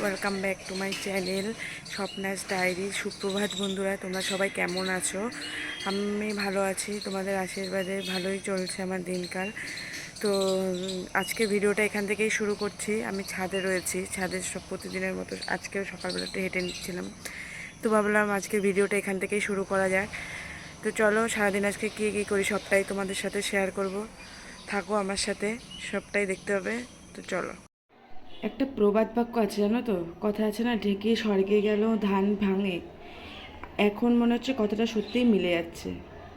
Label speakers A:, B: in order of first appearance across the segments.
A: Welcome back to my channel Swapna's diary সুপ্রভাত বন্ধুরা, তোমরা সবাই কেমন আছো? আমি ভালো আছি, তোমাদের আশীর্বাদে ভালোই চলছে আমার দিনকাল। তো, আজকে ভিডিওটা এখান থেকেই শুরু করছি। আমি ছাদে রয়েছি ছাদের সব প্রতিদিনের মতো আজকেও সকালবেলা একটু হেঁটে নিচ্ছিলাম। তো ভাবলাম আজকে ভিডিওটা এখান থেকেই শুরু করা যাক। তো চলো, সারাদিন আজকে কী কী করি সবটাই তোমাদের সাথে শেয়ার করব। থাকো আমার সাথে, সবটাই দেখতে হবে। তো চলো। একটা প্রবাদ বাক্য আছে, জানো তো? কথা আছে না, ঢেকে স্বর্গে গেল, ধান ভাঙে। এখন মনে হচ্ছে কথাটা সত্যিই মিলে যাচ্ছে।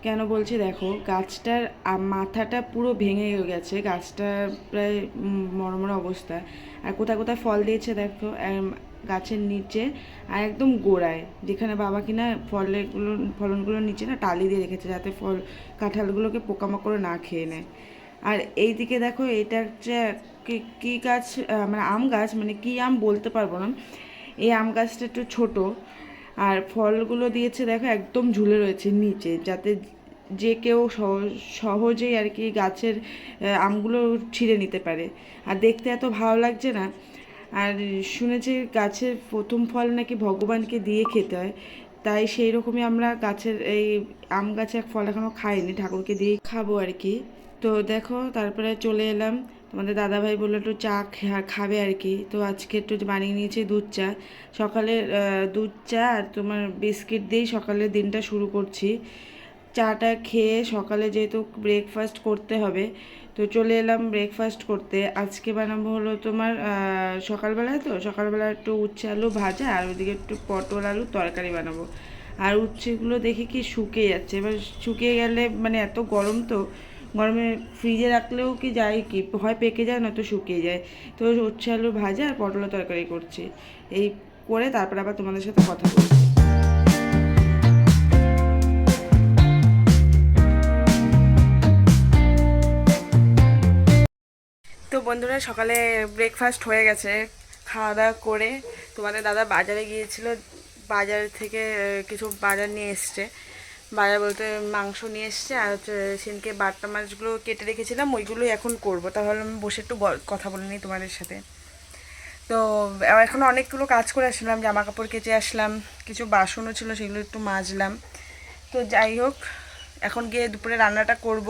A: কেন বলছি দেখো, গাছটার মাথাটা পুরো ভেঙে গেছে, গাছটা প্রায় মরমর অবস্থা। আর কোথায় কোথায় ফল দিয়েছে দেখো গাছের নিচে আর একদম গোড়ায়। যেখানে বাবা কিনা ফলেগুলো ফলনগুলোর নিচে না টালি দিয়ে রেখেছে, যাতে ফল, কাঁঠালগুলোকে পোকামাকড় না খেয়ে নেয়। আর এইদিকে দেখো এটা হচ্ছে কী গাছ মানে আম গাছ মানে কী আম বলতে পারব না। এই আম গাছটা একটু ছোট, আর ফলগুলো দিয়েছে দেখো একদম ঝুলে রয়েছে নিচে, যাতে যে কেউ সহ- সহজেই আর কি গাছের আমগুলো ছিঁড়ে নিতে পারে। আর দেখতে এত ভালো লাগছে না। আর শুনেছি গাছের প্রথম ফল নাকি ভগবানকে দিয়ে খেতে হয়। তাই সেই রকমই আমরা গাছের এই আম গাছে এক ফল এখনও খাইনি, ঠাকুরকে দিয়েই খাব আর কি। তো দেখো, তারপরে চলে এলাম। তোমাদের দাদাভাই বলল একটু চা খাবে আর কি। তো আজকে একটু বানিয়ে নিয়েছি দুধ চা। সকালে দুধ চা আর তোমার বিস্কিট দিয়েই সকালের দিনটা শুরু করছি। চাটা খেয়ে সকালে যেহেতু ব্রেকফাস্ট করতে হবে, তো চলে এলাম ব্রেকফাস্ট করতে। আজকে বানাবো হলো তোমার সকালবেলায় তো, সকালবেলা একটু উচ্ছে আলু ভাজা আর ওদিকে একটু পটল আলু তরকারি বানাবো। আর উচ্ছেগুলো দেখি কি শুকিয়ে যাচ্ছে। এবার শুকিয়ে গেলে মানে এত গরম তো, গরমে ফ্রিজে রাখলেও কি যায় কি? হয় পেকে যায়, নয়তো শুকিয়ে যায়। তো উচ্ছে আলু ভাজা আর পটল তরকারি করছি। এই করে তারপর আবার তোমাদের সাথে কথা বলছি। বন্ধুরা, সকালে ব্রেকফাস্ট হয়ে গেছে। খাওয়া দাওয়া করে তোমাদের দাদা বাজারে গিয়েছিল। বাজার থেকে কিছু বাজার নিয়ে এসছে। বাজার বলতে মাংস নিয়ে এসছে আর হচ্ছে সেদিনকে বাট্টা মাছগুলো কেটে রেখেছিলাম, ওইগুলোই এখন করব। তাহলে আমি বসে একটু কথা বলে নিই তোমাদের সাথে। তো এখন অনেকগুলো কাজ করে আসলাম জামা কাপড় কেচে আসলাম, কিছু বাসনও ছিল সেগুলো একটু মাজলাম। তো যাই হোক, এখন গিয়ে দুপুরে রান্নাটা করব।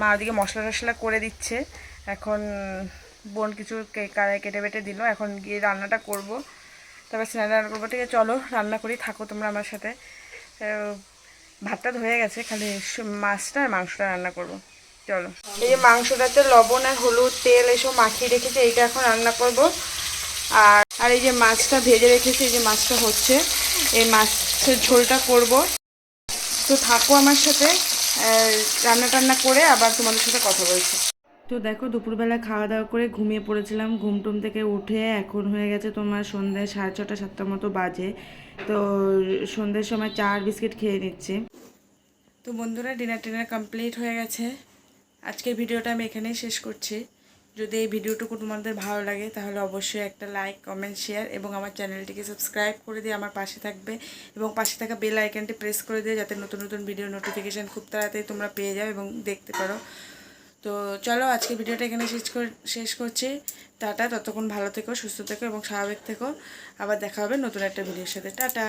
A: মা ওদিকে মশলা টশলা করে দিচ্ছে। এখন বোন কিছু কে- কারাই কেটে বেটে দিল, এখন গিয়ে রান্নাটা করব। তারপর স্নান রান্না করব, ঠিক আছে, চলো, রান্না করি, থাকো তোমরা আমার সাথে। ভাতটা হয়ে গেছে, খালি মাছটা আর মাংসটা রান্না করব। চলো। এই যে মাংসটাতে লবণ আর হলুদ, তেল এসব মাখিয়ে রেখেছি, এইটা এখন রান্না করব। আর আর এই যে মাছটা ভেজে রেখেছি, এই যে মাছটা হচ্ছে, এই মাছের ঝোলটা করব। তো থাকো আমার সাথে রান্না টান্না করে আবার তোমাদের সাথে কথা বলছি। তো দেখো, দুপুরবেলা খাওয়া দাওয়া করে ঘুমিয়ে পড়েছিলাম। ঘুম টুম থেকে উঠে এখন হয়ে গেছে তোমার সন্ধ্যে সাড়ে ছটা সাতটার মতো বাজে। তো সন্ধ্যের সময় চা আর বিস্কিট খেয়ে নিচ্ছি। তো বন্ধুরা, ডিনার টিনার কমপ্লিট হয়ে গেছে। আজকের ভিডিওটা আমি এখানেই শেষ করছি। যদি এই ভিডিওটুকু তোমাদের ভালো লাগে, তাহলে অবশ্যই একটা লাইক কমেন্ট শেয়ার এবং আমার চ্যানেলটিকে সাবস্ক্রাইব করে দিয়ে আমার পাশে থাকবে এবং পাশে থাকা বেল আইকনটি প্রেস করে দিয়ে যাতে নতুন নতুন ভিডিও নোটিফিকেশান খুব তাড়াতাড়ি তোমরা পেয়ে যাও এবং দেখতে পারো। তো চলো আজকে ভিডিওটা এখানে শেষ শেষ করছি। টাটা, ততক্ষণ ভালো থেকো, সুস্থ থেকো এবং স্বাভাবিক থেকো। আবার দেখা হবে নতুন একটা ভিডিওর সাথে। টাটা।